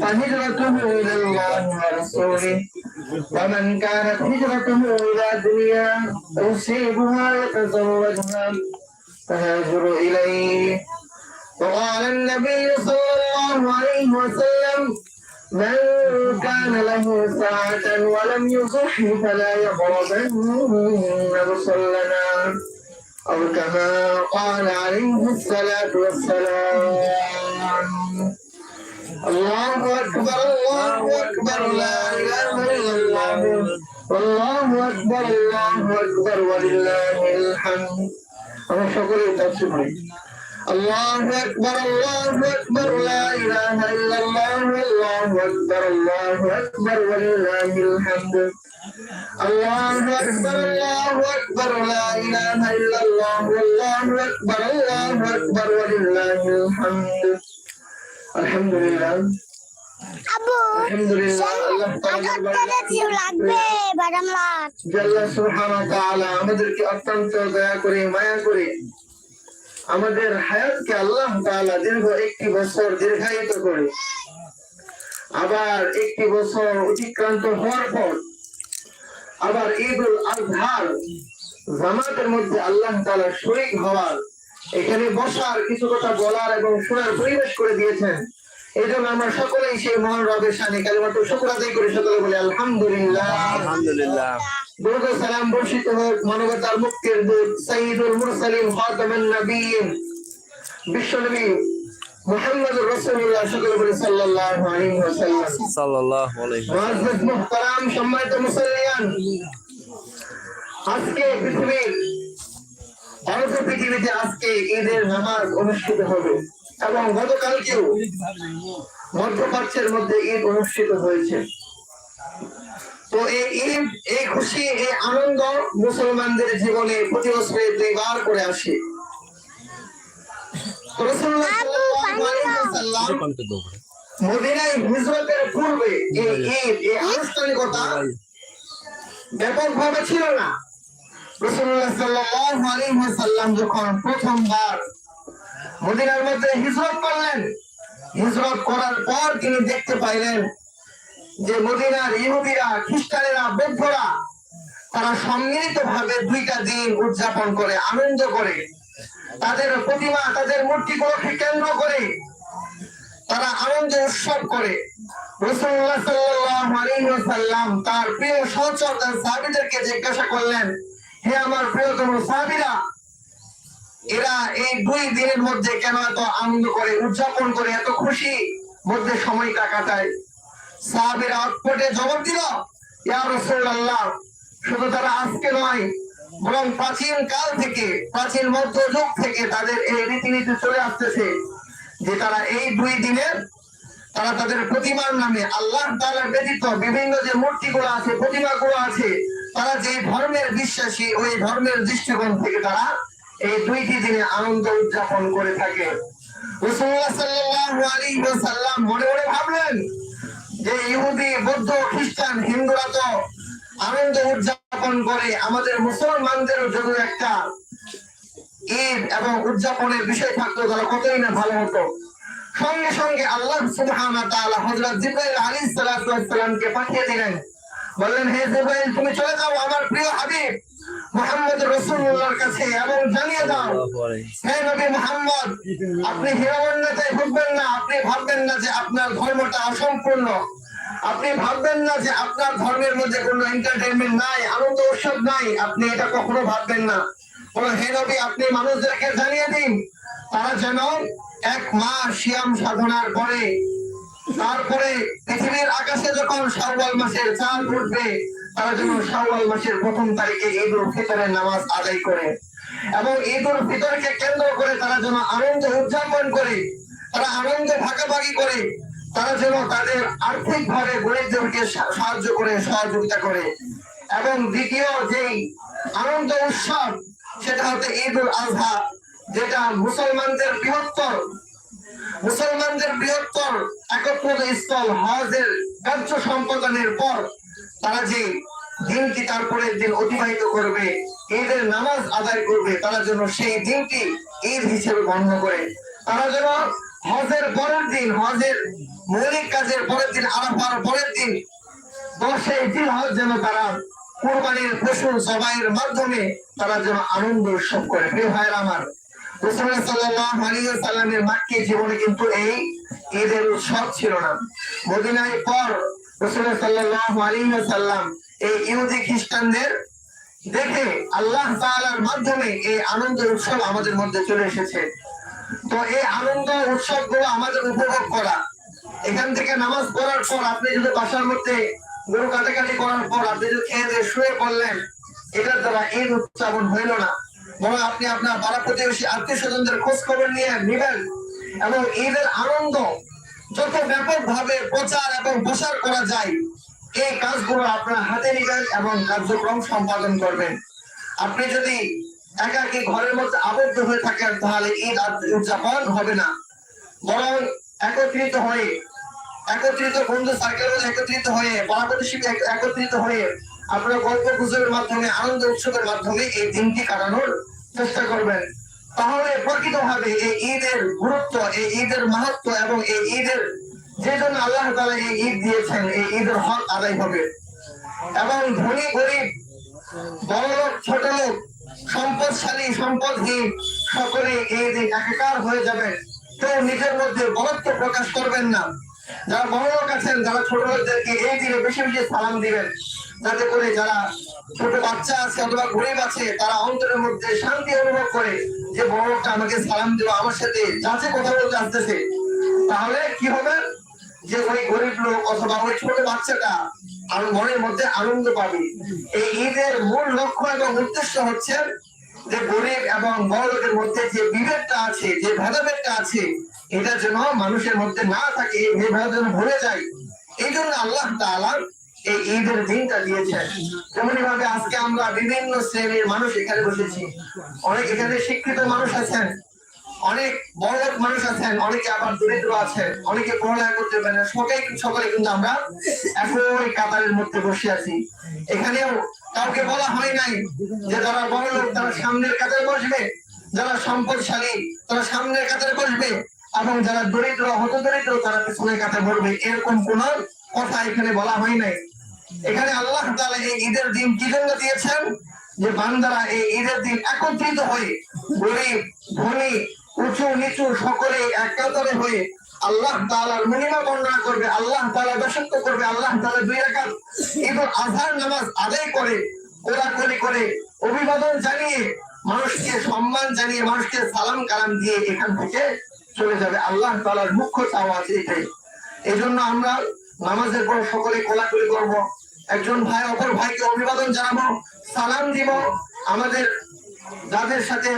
فهجرته إلى الله ورسوله. ومن كانت هجرته إلى دنيا يصيبها يتزوجها. فهاجر إليه. وقال النبي صلى الله عليه وسلم من كان له ساعة ولم يصح فلا يقربن مصلنا أو كما قال عليه الصلاة والسلام. الله أكبر الله أكبر لا إله إلا الله والله أكبر الله أكبر ولله الحمد أنا شكر تفسيري الله أكبر الله أكبر لا إله إلا الله والله أكبر الله أكبر ولله الحمد الله أكبر الله أكبر لا إله إلا الله والله أكبر الله أكبر ولله الحمد আমাদেরকে অত্যন্ত দয়া করে মায়া করে আমাদের হায়াতকে আল্লাহ তাআলা দীর্ঘ একটি বছর দীর্ঘায়িত করে আবার একটি বছর অতিক্রান্ত হওয়ার পর আবার ঈদুল আজহার জামাতের মধ্যে আল্লাহ তাআলা শরীক হওয়ার এখানে বসার কিছু কথা বলার এবং শোনার পরিবেশ করে দিয়েছেন। এই জন্য আমরা সকলেই সেই মহান রবের সামনে কালিমাত্র শুকর আদায় করে সকলে বলি আলহামদুলিল্লাহ। আলহামদুলিল্লাহ। দুর্গ সালাম বর্ষিত হোক মানবতার মুক্তির দূত সাইয়্যিদুল মুরসালিন খাতামুন নবিয়্যিন বিশ্বনবী মুহাম্মদুর রাসূলুল্লাহ সকলে বলি সাল্লাল্লাহু আলাইহি ওয়াসাল্লাম। সাল্লাল্লাহু আলাইহি মুআজ্জাজ মুহতারাম সম্মানিত মুসল্লিয়ান আজকে পৃথিবীর অর্ধ পৃথিবীতে আজকে ঈদের নামাজ অনুষ্ঠিত হবে এবং গতকালকেও মধ্যপ্রাচ্যের মধ্যে ঈদ অনুষ্ঠিত হয়েছে। তো এই ঈদ এই খুশি এই আনন্দ মুসলমানদের জীবনে প্রতি বছরে দুইবার করে আসে। মদিনায় হিজরতের পূর্বে এই ঈদ এই আনুষ্ঠানিকতা ব্যাপকভাবে ছিল না। দুইটা দিন উদযাপন করে, আনন্দ করে। তাদের প্রতিমা, তাদের মূর্তিগুলোকে কেন্দ্র করে তারা আনন্দ উৎসব করে। রসুল্লাহ ওয়াসাল্লাম তার প্রিয় সহচর তার সাহাবীদেরকে জিজ্ঞাসা করলেন হে আমার প্রিয়তম সাহাবীরা, এরা এই দুই দিনের মধ্যে কেন এত আনন্দ করে, উদযাপন করে, এত খুশি মধ্যে সময়টা কাটায়? সাহাবীরা অটপটে জবাব দিল, ইয়া রাসূলুল্লাহ, শুধু তারা আজকে নয়, বরং প্রাচীন কাল থেকে, প্রাচীন মধ্যযুগ থেকে তাদের এই রীতিনীতি চলে আসতেছে যে তারা এই দুই দিনের তারা তাদের প্রতিমার নামে আল্লাহ তাআলার ব্যতীত বিভিন্ন যে মূর্তিগুলো আছে, প্রতিমাগুলো আছে তারা যে ধর্মের বিশ্বাসী, ওই ধর্মের দৃষ্টিকোণ থেকে তারা এই দুইটি দিনে আনন্দ উদযাপন করে থাকে। মনে মনে ভাবলেন যে ইহুদি, বৌদ্ধ, খ্রিস্টান, হিন্দুরা তো আনন্দ উদযাপন করে, আমাদের মুসলমানদের জন্য একটা ঈদ এবং উদযাপনের বিষয় থাকতো তারা কতই না ভালো হতো। সঙ্গে সঙ্গে আল্লাহ তাআলা হযরত জিবরাইল আলাইহিস সালাতু ওয়াস সালামকে পাঠিয়ে দিলেন। বললেন হে জিবরাইল তুমি চলে যাও আমার প্রিয় হাবিব মুহাম্মদ রাসূলুল্লাহর কাছে এবং জানিয়ে দাও হে নবী মোহাম্মদ আপনি হিরামন্যতায় ভুগবেন না আপনি ভাববেন না যে আপনার ধর্মটা অসম্পূর্ণ। আপনি ভাববেন না যে আপনার ধর্মের মধ্যে কোনো এন্টারটেনমেন্ট নাই আনন্দ উৎসব নাই আপনি এটা কখনো ভাববেন না। বলো হে নবী আপনি মানুষদেরকে জানিয়ে দিন তারা যেন এক মাস সিয়াম সাধনার পরে তারপরে পৃথিবীর আকাশে যখন শাওয়াল মাসের চাঁদ উঠবে, তারা যেন শাওয়াল মাসের প্রথম তারিখে ঈদ উল ফিতরের নামাজ আদায় করে। এবং ঈদ উল ফিতরকে কেন্দ্র করে তারা যেন আনন্দ উদযাপন করে, তারা আনন্দ ভাগাভাগি করে, তারা যেন তাদের আর্থিক ভাবে গরিবদেরকে সাহায্য করে, সহযোগিতা করে। এবং দ্বিতীয় যেই আনন্দ উৎসব, সেটা হচ্ছে ঈদ উল আজহা যেটা মুসলমানদের বৃহত্তর মুসলমানদের বৃহত্তর একত্রিত স্থল হজের কার্য সম্পাদনের পর তারা যে দিনটি তারপরের দিন অতিবাহিত করবে, ঈদের নামাজ আদায় করবে, তারা যেন সেই দিনটি ঈদ হিসেবে গণ্য করে। তারা যেন হজের পরের দিন, হজের মৌলিক কাজের পরের দিন, আরাফার পরের দিন দশে জিলহজ যেন তারা কোরবানির পশু জবাইয়ের মাধ্যমে তারা যেন আনন্দ উৎসব করে। প্রিয় ভাইয়ের আমার রসুল্লাহ মাক্কি জীবনে কিন্তু এই ঈদের উৎসব ছিল না। মদিনায় পর রসুল্লাহ সাল্লাল্লাহু আলাইহি ওয়াসাল্লাম এই ইহুদি খ্রিস্টানদের দেখে আল্লাহ তাআলার মাধ্যমে এই আনন্দ উৎসব আমাদের মধ্যে চলে এসেছে। তো এই আনন্দ উৎসবগুলো আমাদের উপভোগ করা। এখান থেকে নামাজ পড়ার পর আপনি যদি বাসার মধ্যে গরু কাটাকাটি করার পর আপনি যদি খেয়ে দিয়ে শুয়ে পড়লেন, এটার দ্বারা ঈদ উদযাপন হইল না। বরং আপনি আপনার পাড়া প্রতিবেশী আত্মীয় স্বজনদের খোঁজ খবর নিয়ে নিবেন এবং ঈদের আনন্দ যত ব্যাপক ভাবে প্রচার এবং প্রসার করা যায়, এই কাজগুলো আপনার হাতে নিবেন এবং কার্যক্রম সম্পাদন করবেন। আপনি যদি একাকি ঘরের মধ্যে আবদ্ধ হয়ে থাকেন, তাহলে ঈদ উদযাপন হবে না। বরং একত্রিত হয়ে, একত্রিত বন্ধু সার্কেল একত্রিত হয়ে এক- একত্রিত হয়ে আপনার গল্প গুজবের মাধ্যমে, আনন্দ উৎসবের মাধ্যমে এই দিনটি কাটানোর চেষ্টা করবেন। তাহলে প্রকৃতভাবে এই ঈদের গুরুত্ব, এই ঈদের মাহাত্ম এবং এই ঈদের যে জন্য আল্লাহ তাআলা এই ঈদ দিয়েছেন, এই ঈদের হক আদায় হবে। এবং ধনী, গরিব, বড় লোক, ছোট লোক, সম্পদশালী, সম্পদহীন, সকলে এই দিন একাকার হয়ে যাবে কেউ নিজের মধ্যে বরত্ব প্রকাশ করবেন না। যারা বড় লোক আছেন, যারা ছোট লোকদেরকে এই দিনে বেশি বেশি সালাম দিবেন। যাতে করে যারা ছোট বাচ্চা আছে অথবা গরিব আছে তারা অন্তরের মধ্যে শান্তি অনুভব করে যে বড় লোকটা আমাকে সালাম দিল, আমার সাথে যাচ্ছে কথা বলতে আসতেছে। তাহলে কি হবে? যে ওই গরিব লোক অথবা ওই ছোট বাচ্চাটা আর মনের মধ্যে আনন্দ পাবে। এই ঈদের মূল লক্ষ্য এবং উদ্দেশ্য হচ্ছে যে গরিব এবং বড় লোকের মধ্যে যে বিভেদটা আছে, যে ভেদাভেদটা আছে, এটা যেন মানুষের মধ্যে না থাকে, এই ভেদাভেদ যেন ভরে যায়। এই জন্য আল্লাহ তাআলা এই ঈদের দিনটা দিয়েছেন ভাবে আজকে আমরা বিভিন্ন শ্রেণির মানুষ এখানে বসেছি। অনেক এখানে শিক্ষিত মানুষ আছেন, অনেক বড় মানুষ আছেন, অনেকে আবার দরিদ্র আছেন, অনেকে পড়ালেখা করতে পারে না। কিন্তু আমরা একই কাতারের মধ্যে বসে আছি। এখানেও কাউকে বলা হয় নাই যে যারা বড় লোক তারা সামনের কাতারে বসবে, যারা সম্পদশালী তারা সামনের কাতারে বসবে, এবং যারা দরিদ্র হত দরিদ্র তারা পিছনের কাতারে বসবে। এরকম কোন কথা এখানে বলা হয় নাই। এখানে আল্লাহ তাআলা এই ঈদের দিন কি জন্য দিয়েছেন? যে বান্দারা এই ঈদের দিন একত্রিত হয়ে গরিব, ধনী, উঁচু নিচু সকলে একান্তরে হয়ে আল্লাহ তাআলার মহিমা বর্ণনা করবে, আল্লাহ তাআলা দাসত্ব করবে, আল্লাহ তাআলা দুই ঈদ উল আজহার নামাজ আদায় করে, কোলাকুলি করে অভিবাদন জানিয়ে মানুষকে সম্মান জানিয়ে মানুষকে সালাম কালাম দিয়ে এখান থেকে চলে যাবে। আল্লাহ তালার মুখ্য চাওয়া আছে এটাই। এই জন্য আমরা নামাজের পর সকলে কোলাকুলি করব। একজন ভাই, অপর ভাইকে অভিবাদন জানাব, সালাম দিব। আমাদের, যাদের সাথে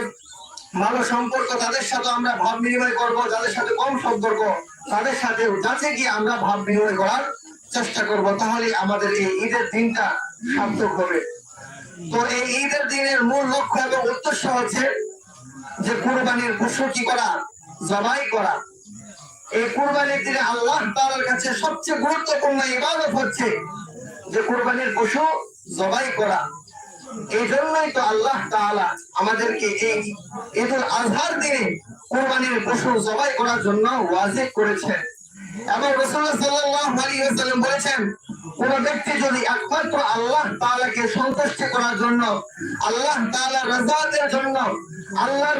ভালো সম্পর্ক, তাদের সাথে আমরা ভাব বিনিময় করব, যাদের সাথে কম সম্পর্ক, তাদের সাথে যাতে গিয়ে আমরা ভাব বিনিময় করার চেষ্টা করব। তাহলে আমাদের এই ঈদের দিনটা সার্থক হবে। তো এই ঈদের দিনের মূল লক্ষ্য এবং উদ্দেশ্য হচ্ছে যে কুরবানির পশু কি করা, জবাই করা। এই কুরবানির দিনে আল্লাহ তাআলার কাছে সবচেয়ে গুরুত্বপূর্ণ ইবাদত হচ্ছে যে কুরবানির পশু জবাই করা এই জন্যই তো আল্লাহ আমাদেরকে এই ঈদুল আজহার দিনে কুরবানির পশু জবাই করার জন্য ওয়াজিব করেছেন। এবং বলেছেন, কোন ব্যক্তি যদি একমাত্র আল্লাহ সন্তুষ্ট করার জন্য, আল্লাহ জন্য, আল্লাহর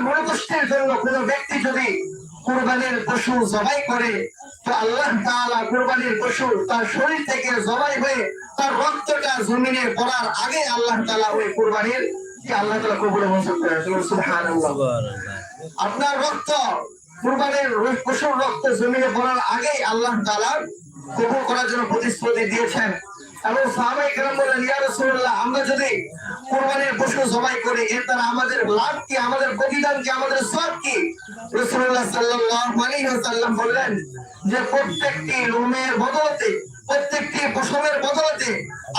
জন্য কোন ব্যক্তি যদি কুরবানির পশু জবাই করে আল্লাহ তাআলা কুরবানির পশু তার শরীর থেকে জবাই হয়ে তার রক্তটা জমিনে পড়ার আগে আল্লাহ তাআলা ওই কুরবানির কি আল্লাহ তাআলা কবুল মঞ্জুর করে সুবহানাল্লাহ। আপনার রক্ত কুরবানির পশুর রক্ত জমিনে পড়ার আগে আল্লাহ তাআলা কবুল করার জন্য প্রতিশ্রুতি দিয়েছেন। এবং সাহাবাই কেরাম বলেন, ইয়া রাসূলুল্লাহ, আমরা যদি কুরবানির পশু জবাই করি, এর দ্বারা আমাদের লাভ কি? আমাদের প্রতিদান কি? আমাদের সব কি? রাসূলুল্লাহ সাল্লাল্লাহু আলাইহি ওয়াসাল্লাম বললেন যে, প্রত্যেকটি লোমের বদলতে, প্রত্যেকটি পশমের বদলতে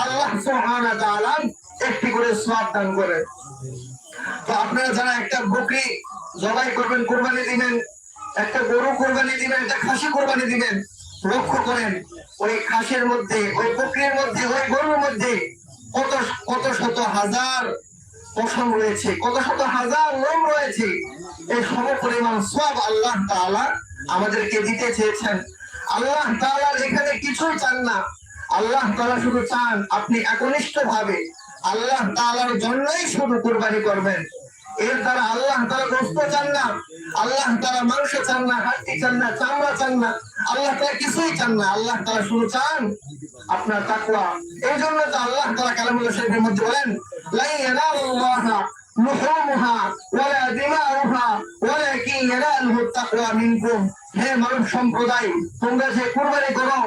আল্লাহ সুবহানাহু তাআলা একটি করে সওয়াব দান করেন। তো আপনারা যারা একটা বকরি জবাই করবেন, কোরবানি দিবেন, একটা গরু কোরবানি দিবেন, একটা খাসি কোরবানি দিবেন লক্ষ্য করেন, ওই খাসের মধ্যে, ওই বকরির মধ্যে, ওই গরুর মধ্যে কত কত শত হাজার পশম রয়েছে, কত শত হাজার লোম রয়েছে। এই সম পরিমাণ সব আল্লাহ তাআলা আমাদেরকে দিতে চেয়েছেন। আল্লাহ তাআলার এখানে কিছুই চান না, আল্লাহ তাআলা শুধু চান আপনি একনিষ্ঠ ভাবে আল্লাহ তাআলার জন্যই শুধু কুরবানি করবেন। এর দ্বারা আল্লাহ তাআলা গোস্ত চান না, আল্লাহ তাআলা মাংস চান না হাড্ডি চান না, চামড়া চান না, আল্লাহ তাআলা কিছুই চান না। আল্লাহ তাআলা শুধু চান আপনার তাকওয়া। এই জন্য তো আল্লাহ তাআলা কালামুল্লাহ শরীফের মধ্যে বলেন লা ইয়ানালুল্লাহা লুহুমুহা ওয়ালা তাকওয়া মিনকুম। হে মানব সম্প্রদায়, তোমরা যে কুরবানি করো,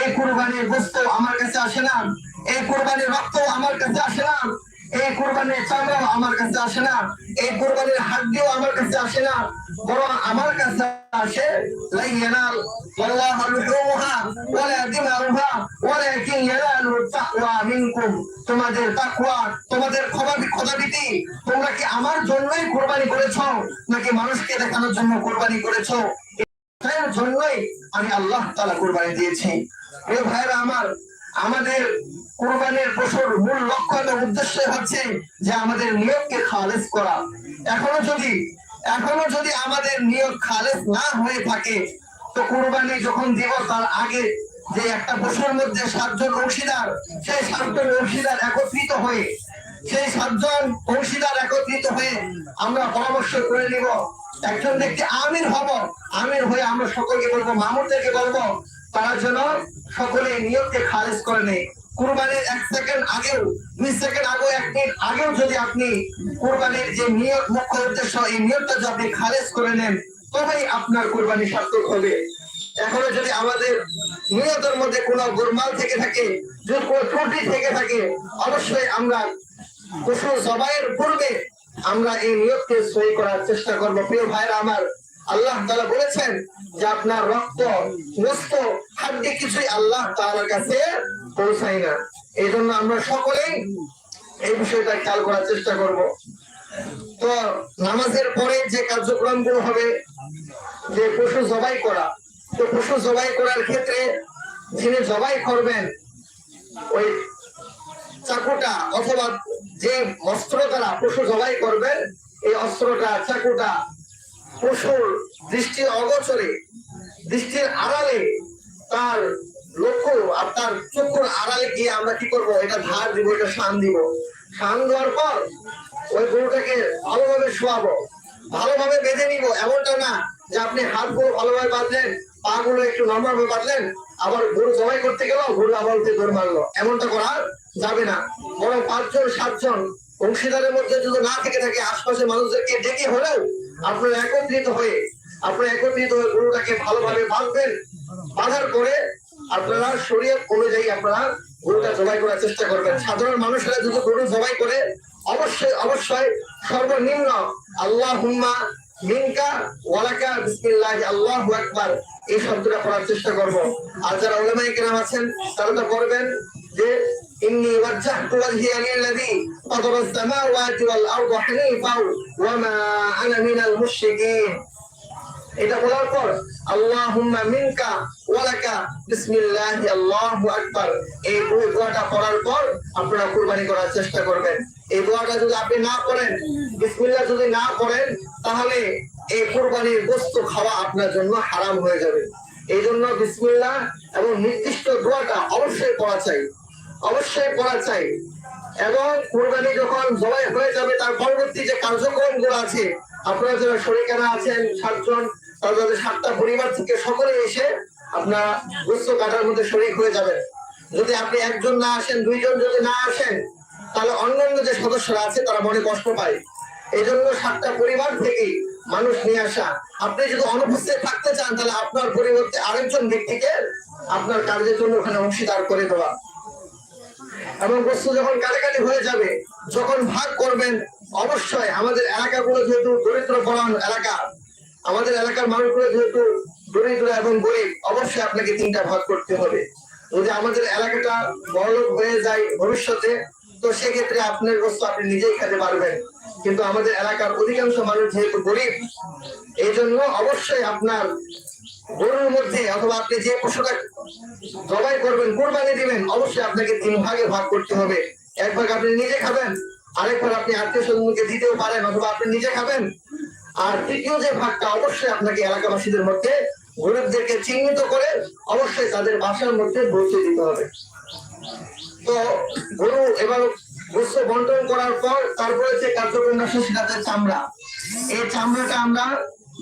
এই কুরবানির গোস্ত আমার কাছে আসে না। এই কুরবানির রক্ত আমার কাছে আসে না। এই কোরবানির চামড়া আমার কাছে আসে না। এই কোরবানির হাড্ডিও আমার কাছে আসে না। বরং আমার কাছে আসে লাইয়ানাল তোমাদের তাকওয়া, তোমাদের তোমরা কি আমার জন্যই কোরবানি করেছ, নাকি মানুষকে দেখানোর জন্য কোরবানি করেছ? এর জন্যই আমি আল্লাহ তাআলা কোরবানি দিয়েছি। এই ভাইরা আমার আমাদের কোরবানির পশুর মূল লক্ষ্য এবং উদ্দেশ্য হচ্ছে যে আমাদের নিয়োগকে খালেজ করা। এখনও যদি এখনও যদি আমাদের নিয়োগ খালেজ না হয়ে থাকে, তো কোরবানি যখন দিব তার আগে যে একটা পশুর মধ্যে সাতজন অংশীদার, সেই সাতজন অংশীদার একত্রিত হয়ে, সেই সাতজন অংশীদার একত্রিত হয়ে আমরা পরামর্শ করে নিব, একজন ব্যক্তি আমির হব, আমির হয়ে আমরা সকলকে বলব মামুরদেরকে বলব তারা যেন সকলে নিয়োগকে খারিজ করে নেই। কুরবানির এক সেকেন্ড আগেও, দুই সেকেন্ড আগেও, এক মিনিট আগেও যদি আপনি কুরবানির যে নিয়োগ মুখ্য উদ্দেশ্য, এই নিয়োগটা যদি আপনি খারিজ করে নেন, তবেই আপনার কুরবানি সার্থক হবে। এখনও যদি আমাদের নিয়তের মধ্যে কোনো গোলমাল থেকে থাকে, যদি কোনো ত্রুটি থেকে থাকে, অবশ্যই আমরা পশু জবাইয়ের পূর্বে আমরা এই নিয়োগকে সই করার চেষ্টা করব। প্রিয় ভাইরা আমার আল্লাহ তাআলা বলেছেন যে আপনার রক্ত গোস্ত হাড্ডি কিছুই আল্লাহ তাআলার কাছে পৌঁছায় না। এই জন্য আমরা সকলেই এই বিষয়টা খেয়াল করার চেষ্টা করব। তো নামাজের পরে যে কার্যক্রমগুলো হবে, যে পশু জবাই করা, তো পশু জবাই করার ক্ষেত্রে যিনি জবাই করবেন, ওই চাকুটা অথবা যে অস্ত্র দ্বারা পশু জবাই করবেন, এই অস্ত্রটা, চাকুটা পশুর দৃষ্টির অগোচরে, দৃষ্টির আড়ালে তার লক্ষ্য আর তার চক্ষুর আড়ালে গিয়ে আমরা কি করব? এটা ধার দিব, এটা শান দিব। শান দেওয়ার পর ওই গরুটাকে ভালোভাবে শোয়াবো, ভালোভাবে বেঁধে নিব। এমনটা না যে আপনি হাত হাতগুলো ভালোভাবে বাঁধলেন পা গুলো একটু নর্মাল ভাবে বাঁধলেন, আবার গরু জবাই করতে গেল, গরু আবার দৌড় মারলো। এমনটা করা যাবে না। বরং পাঁচজন, সাতজন অংশীদারের মধ্যে যদি না থেকে থাকে আশপাশে মানুষদেরকে ডেকে হলেও আপনারা একত্রিত হয়ে, আপনারা একত্রিত হয়ে গরুটাকে ভালোভাবে বাঁধবেন। বাঁধার পরে আপনারা শরীয়ত অনুযায়ী আপনারা গরুটা জবাই করার চেষ্টা করবেন। সাধারণ মানুষেরা যদি গরু জবাই করে, অবশ্যই অবশ্যই সর্বনিম্ন আল্লাহ হুম্মা মিনকা ওয়ালাকা বিসমিল্লাহ, আল্লাহু আকবার, এই শব্দটা পড়ার চেষ্টা করব। আর যারা উলামায়ে কেরাম আছেন, তারা তো করবেন যে إني وجهت وجهي للذي فطر السماوات والأرض حنيفا وما أنا من المشركين এটা বলার পর আল্লাহুম্মা মিনকা ওয়ালাকা বিসমিল্লাহ আল্লাহু আকবার এই দুই দোয়াটা পড়ার পর আপনারা কুরবানি করার চেষ্টা করবেন এই দোয়াটা যদি আপনি না করেন বিসমিল্লাহ যদি না করেন তাহলে এই কুরবানির বস্তু খাওয়া আপনার জন্য হারাম হয়ে যাবে এই জন্য বিসমিল্লাহ এবং নির্দিষ্ট দোয়াটা অবশ্যই পড়া চাই অবশ্যই করা চাই। এবং কোরবানি যখন জবাই হয়ে যাবে, তার পরবর্তী যে কার্যক্রমগুলো আছে, আপনারা যারা শরীকানা আছেন, সাতজন তাদের সাতটা পরিবার থেকে সকলে এসে আপনারা গুস্ত কাটার মধ্যে শরীর হয়ে যাবেন। যদি আপনি একজন না আসেন, দুইজন যদি না আসেন, তাহলে অন্যান্য যে সদস্যরা আছে, তারা মনে কষ্ট পায়। এই জন্য সাতটা পরিবার থেকে মানুষ নিয়ে আসা। আপনি যদি অনুপস্থিত থাকতে চান, তাহলে আপনার পরিবর্তে আরেকজন ব্যক্তিকে আপনার কাজের জন্য ওখানে অংশীদার করে দেওয়া। এবং বস্তু যখন কাটাকাটি হয়ে যাবে, যখন ভাগ করবেন, অবশ্যই আমাদের এলাকাগুলো যেহেতু দরিদ্র পরায়ণ এলাকা, আমাদের এলাকার মানুষগুলো যেহেতু দরিদ্র এবং গরিব, অবশ্যই আপনাকে তিনটা ভাগ করতে হবে। যদি আমাদের এলাকাটা বড়লোক হয়ে যায় ভবিষ্যতে, তো সেক্ষেত্রে আপনার বস্তু আপনি নিজেই খেতে পারবেন। কিন্তু আমাদের এলাকার অধিকাংশ মানুষ যেহেতু গরিব, এই জন্য অবশ্যই আপনার গরুর মধ্যে অথবা আপনি যে পশুটা জবাই করবেন, কোরবানি দিবেন, অবশ্যই আপনাকে তিন ভাগে ভাগ করতে হবে। এক ভাগ আপনি নিজে খাবেন, আরেক ভাগ আপনি আত্মীয় স্বজনকে দিতেও পারেন অথবা আপনি নিজে খাবেন। আর তৃতীয় যে ভাগটা অবশ্যই আপনাকে এলাকাবাসীদের মধ্যে গরিবদেরকে চিহ্নিত করে অবশ্যই তাদের বাসার মধ্যে পৌঁছে দিতে হবে। তো গরু এবার গোস্ত বন্টন করার পর তারপরে যে কার্যক্রম আসে সেটা চামড়া। এই চামড়াটা আমরা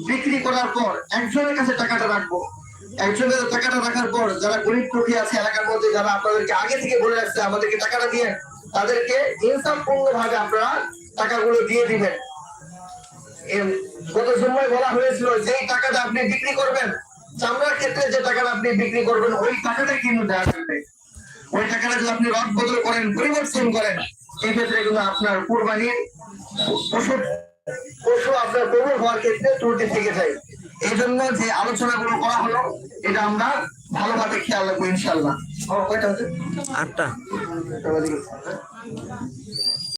বিক্রি করার পর একজনের কাছে টাকাটা রাখব। একজনের টাকাটা রাখার পর যারা গরিব দুঃখী আছে এলাকার মধ্যে, যারা আপনাদেরকে আগে থেকে বলে রাখছে আমাদেরকে টাকাটা দিয়ে, তাদেরকে ইনসাফপূর্ণ ভাবে আপনারা টাকাগুলো দিয়ে দিবেন। গত সময় বলা হয়েছিল, যেই টাকাটা আপনি বিক্রি করবেন, চামড়ার ক্ষেত্রে যে টাকাটা আপনি বিক্রি করবেন, ওই টাকাটা কিন্তু দেওয়া যাবে। ওই টাকাটা যদি আপনি রদ বদল করেন, পরিবর্তন করেন, এই ক্ষেত্রে কিন্তু আপনার কোরবানির পশু পশু আপনার প্রবল হওয়ার ক্ষেত্রে ত্রুটি থেকে যায়। এই জন্য যে আলোচনা গুলো করা হলো এটা আমরা ভালোভাবে খেয়াল রাখব ইনশাল্লাহ কয়টা হচ্ছে? আটটা।